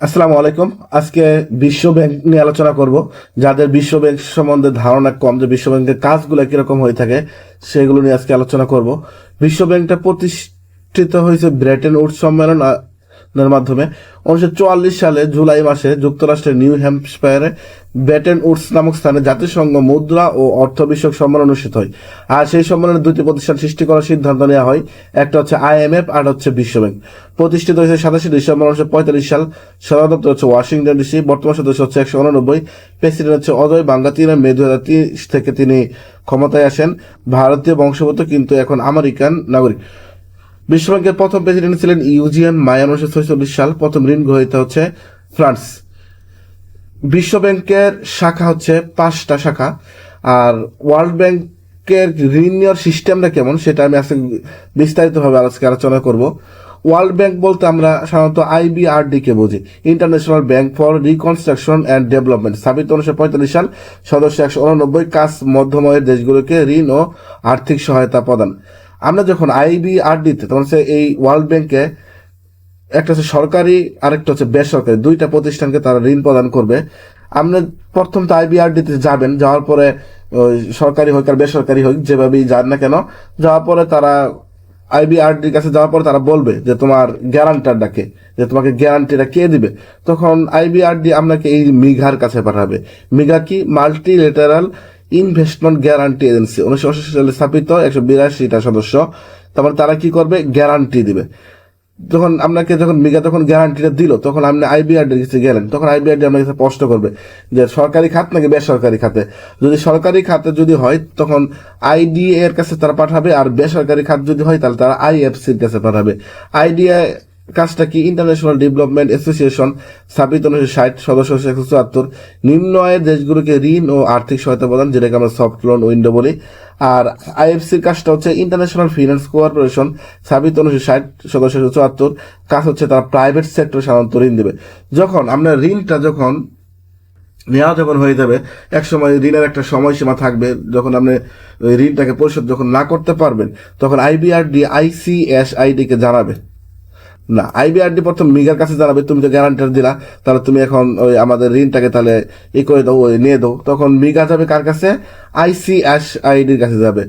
আসসালামু আলাইকুম। আজকে বিশ্ব ব্যাংক নিয়ে আলোচনা করব, যাদের বিশ্ব ব্যাংক সম্বন্ধে ধারণা কম, যে বিশ্ব ব্যাংকের কাজগুলো কীরকম হয়ে থাকে, সেগুলো নিয়ে আজকে আলোচনা করব। বিশ্ব ব্যাংকটা প্রতিষ্ঠিত হয়েছে ব্রেটেন উড সম্মেলন মাধ্যমে। উনিশশো চুয়াল্লিশ সালে জুলাই মাসে যুক্তরাষ্ট্রের নিউ হ্যাম্পশায়ারে ব্রেটেন উডস নামক স্থানে জাতিসংঘ মুদ্রা ও অর্থ বিষয়ক সম্মেলন অনুষ্ঠিত হয়। আর সেই সম্মেলনে দুটি প্রতিষ্ঠান সৃষ্টি করার সিদ্ধান্ত নেওয়া হয়। একটা হচ্ছে আইএমএফ আর হচ্ছে বিশ্ব ব্যাংক প্রতিষ্ঠিত হয়েছে সাতাশে ডিসেম্বর উনিশশো পঁয়তাল্লিশ সাল। সদর দপ্তর হচ্ছে ওয়াশিংটন ডিসি। বর্তমান সদস্য হচ্ছে একশো উননব্বই। প্রেসিডেন্ট হচ্ছে অজয় বাঙ্গা। তিনি মে দু হাজার তিরিশ থেকে তিনি ক্ষমতায় আসেন। ভারতীয় বংশগত কিন্তু এখন আমেরিকান নাগরিক। বিশ্বব্যাংকের প্রথম প্রেসিডেন্ট ছিলেন ইউজিয়ান মায়া উনিশশো ছয়চল্লিশ সাল। প্রথম ঋণ গ্রহীতা হচ্ছে ফ্রান্স। বিশ্ব ব্যাংকের শাখা হচ্ছে পাঁচটা শাখা। আর ওয়ার্ল্ড ব্যাংকের ঋণ নেওয়ার সিস্টেমটা কেমন সেটা আমি আজকে বিস্তারিতভাবে আজকে আলোচনা করব। ওয়ার্ল্ড ব্যাংক বলতে আমরা সাধারণত আইবিআরডি কে বুঝি। International Bank for Reconstruction and Development. স্থাপিত উনিশশো পঁয়তাল্লিশ সাল সদস্য একশো উননব্বই কাজ মধ্যময়ের দেশগুলোকে ঋণ ও আর্থিক সহায়তা প্রদান। আমরা যখন আইবিআরডিতে তখন হচ্ছে এই ওয়ার্ল্ড ব্যাংকে একটা হচ্ছে সরকারি, আরেকটা হচ্ছে বেসরকারি, দুইটা প্রতিষ্ঠানকে তারা ঋণ প্রদান করবে। আপনি প্রথম তো আইবিআরডিতে যাবেন, যাওয়ার পরে সরকারি হোক আর বেসরকারি হোক, যেভাবেই যান না কেন, যাওয়ার পরে তারা আইবিআরডির কাছে যাওয়ার পরে তারা বলবে যে তোমার গ্যারান্টারটা কে যে তোমাকে গ্যারান্টিটা কে দিবে? তখন আইবিআরডি আপনাকে এই মিঘার কাছে পাঠাবে। মিঘা কি? Multilateral investment guarantee agency উনিশশো অষ্টাশি সালে স্থাপিত, একশো বিরাশিটা সদস্য। তারপরে তারা কি করবে? গ্যারান্টি দিবে। যখন আপনাকে যখন মিগা তখন গ্যারান্টিটা দিল, তখন আপনি আইবিআরডি কাছে গেলেন। তখন আইবিআরডি আপনার কাছে প্রশ্ন করবে যে সরকারি খাত নাকি বেসরকারি খাতে। যদি সরকারি খাতে যদি হয়, তখন আইডিএ এর কাছে তারা পাঠাবে। আর বেসরকারি খাত যদি হয়, তাহলে তারা আইএফসির কাছে পাঠাবে। আইডিএ কাজটা কি? ইন্টারন্যাশনাল ডেভেলপমেন্ট অ্যাসোসিয়েশন স্থাপিত উনিশশো ষাট সদস্য একশো চুয়াত্তর। নিম্ন আয়ের দেশগুলোকে ঋণ ও আর্থিক সহায়তা প্রদান, যেটাকে আমরা সফট লোন উইন্ডো বলি। আর আইএফসির কাজটা হচ্ছে ইন্টারন্যাশনাল ফিনান্স কোঅপারেশন স্থাপিত উনিশশো ষাট সদস্য একশো চুয়াত্তর। কাজ হচ্ছে তারা প্রাইভেট সেক্টর সাধারণত ঋণ দেবে। যখন আমরা ঋণটা যখন নেওয়া যখন হয়ে যাবে এক সময় ঋণের একটা সময়সীমা থাকবে। যখন আপনি ঋণটাকে পরিশোধ যখন না করতে পারবেন, তখন আইবিআরডি আইসিএস আইডি কে জানাবে। না আইবিআরডি প্রথম মিগার কাছে জানাবে তুমি তো গ্যারান্টার দিলা, তাহলে তুমি এখন ওই আমাদের ঋণটাকে তাহলে ই করে দাও, ওই নিয়ে দাও। তখন মিগা যাবে কার কাছে? আইসিএস আইডির কাছে যাবে।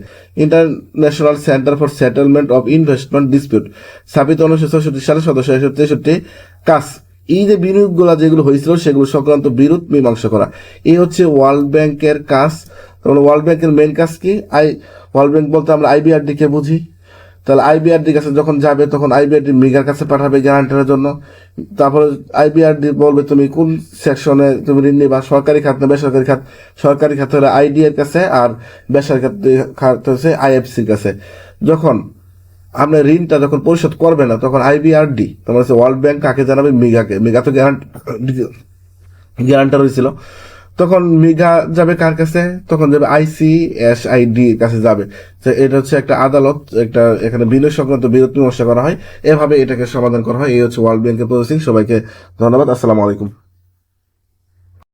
International Centre for Settlement of Investment Dispute স্থাপিত উনিশশো ছষট্টি সালে সদস্য একশো তেষট্টি কাজ এই যে বিনিয়োগগুলো যেগুলো হয়েছিল, সেগুলো সংক্রান্ত বিরোধ মীমাংসা করা। এই হচ্ছে ওয়ার্ল্ড ব্যাংকের কাজ ওয়ার্ল্ড ব্যাংকের মেন কাজ কি? আই ওয়ার্ল্ড ব্যাংক বলতে আমরা আইবিআরডি কে বুঝি। তাহলে আইবিআরডির কাছে যখন যাবে, তখন আইবিআরডি মিগার কাছে পাঠাবে গ্যারান্টারের জন্য। তারপরে আইবিআরডি বলবে, তুমি কোন সেকশনে তুমি ঋণ নিবা? সরকারি খাত না বেসরকারি খাত? সরকারি খাত হলে আইডি এর কাছে আর বেসরকারি খাত হচ্ছে আইএফসির কাছে। যখন আপনি ঋণটা যখন পরিশোধ করবে না, তখন আইবিআরডি, তোমার হচ্ছে ওয়ার্ল্ড ব্যাংক কাকে জানাবে? মিগাকে। মিগা তো গ্যারান্ট গ্যারান্টার হয়েছিল। তখন মিঘা যাবে কার কাছে? তখন যাবে আইসি এস আইডি কাছে যাবে। এটা হচ্ছে একটা আদালত, একটা এখানে বিনিয়োগ সংক্রান্ত বিরোধ মীমাংসা করা হয়। এভাবে এটাকে সমাধান করা হয়। এই হচ্ছে ওয়ার্ল্ড ব্যাংকের প্রসেসিং। সবাইকে ধন্যবাদ। আসসালামু আলাইকুম।